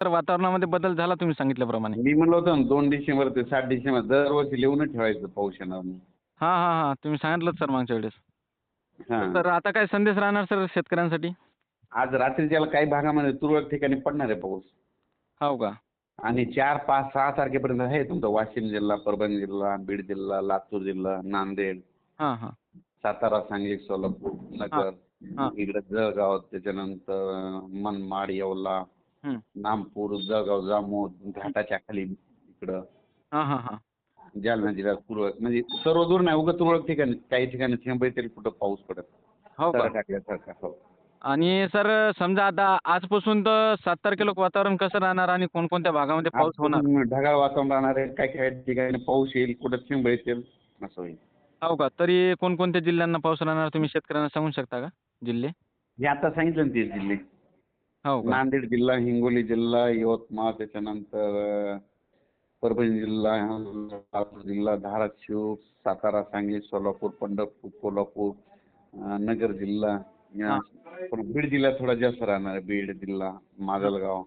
तर वातावरणामध्ये बदल झाला तुम्ही सांगितल्याप्रमाणे? मी म्हणलं होतं ना दोन डिसेंबर ते सात डिसेंबर दरवर्षी लिहूनच ठेवायचं पाऊस येणार नाही. हां हां हां. तुम्ही सांगितलं सर मागच्या वेळेस. हां. तर आता काय संदेश राहणार सर शेतकऱ्यांसाठी? आज रात्रीच्याला काही भागामध्ये तुरळक ठिकाणी पडणार आहे पाऊस. हो का? आणि चार पाच सहा तारखेपर्यंत आहे तुमचा वाशिम जिल्हा परभणी जिल्हा बीड जिल्हा लातूर जिल्हा नांदेड. हां हां. सातारा सांगली सोलापूर नगर. हां. इकडे जळगाव त्याच्यानंतर मनमाड येवला. नामपूर जळगाव जामोद घाटाच्या खाली इकडं. हां हां हां. जालना जिल्ह्यात तुरळक म्हणजे सर्व दूर नाही उगाच तुरळक ठिकाणी काही ठिकाणी थेंब तरी कुठं पाऊस पडत. हो का? टाकल्यासारखा हो. आणि सर समजा आता आजपासून तर सात तारखेला वातावरण कसं राहणार आणि कोणकोणत्या भागामध्ये पाऊस होणार? ढगाळ वातावरण राहणार आहे. काही काही ठिकाणी पाऊस येईल कुठं थेंब येतील असं होईल. हो का? तरी कोणकोणत्या जिल्ह्यांना पाऊस राहणार तुम्ही शेतकऱ्यांना सांगू शकता का? जिल्हे? हे आता सांगितलं ना ते जिल्हे. नांदेड जिल्हा हिंगोली जिल्हा यवतमाळ त्याच्यानंतर परभणी जिल्हा लातूर जिल्हा धाराशिव सातारा सांगली सोलापूर पंढरपूर कोल्हापूर नगर जिल्हा पण बीड जिल्हा थोडा जास्त राहणार आहे बीड जिल्हा माजलगाव.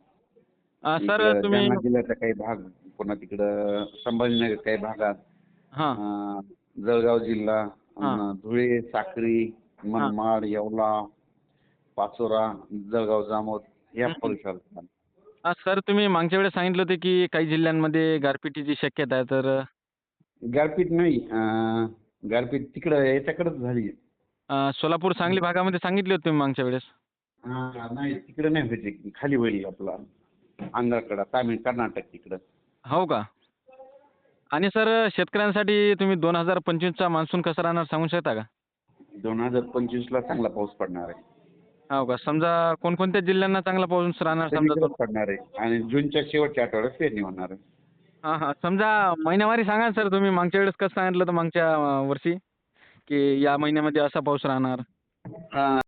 सर तुम्ही जालना जिल्ह्याचा काही भाग पुन्हा तिकडं संभाजीनगर काही भागात हां. जळगाव जिल्हा हां. धुळे साक्री मनमाड येवला पाचोरा जळगाव जामोद या हं. परिसरात अं, सर तुम्ही मागच्या वेळेस सांगितलं होतं की काही जिल्ह्यांमध्ये गारपिटीची शक्यता आहे तर गारपीट नाही अं, गारपीट तिकडं याच्याकडेच झाली. अं, सोलापूर सांगली भागामध्ये सांगितले होते तुम्ही मागच्या वेळेस? हा, नाही तिकडे नाही व्हायचे खाली होईल आपला आंध्राकडं तामिळ कर्नाटक तिकडं. हो का? आणि सर शेतकऱ्यांसाठी तुम्ही दोन हजार पंचवीसचा मान्सून कसा राहणार सांगू शकता का? दोन हजार पंचवीसला चांगला पाऊस पडणार आहे. हो का? समजा कोणकोणत्या जिल्ह्यांना चांगला पाऊस राहणार? समजा सगळीकडेच पडणार आहे. आणि जूनच्या शेवटच्या आठवड्यात पेरणी होणार आहे. हां हां. समजा महिन्यावारी सांगा सर तुम्ही. मागच्या वेळेस कसं सांगितलं होतं मागच्या अं, वर्षी? की या महिन्यामध्ये असा पाऊस राहणार. अं,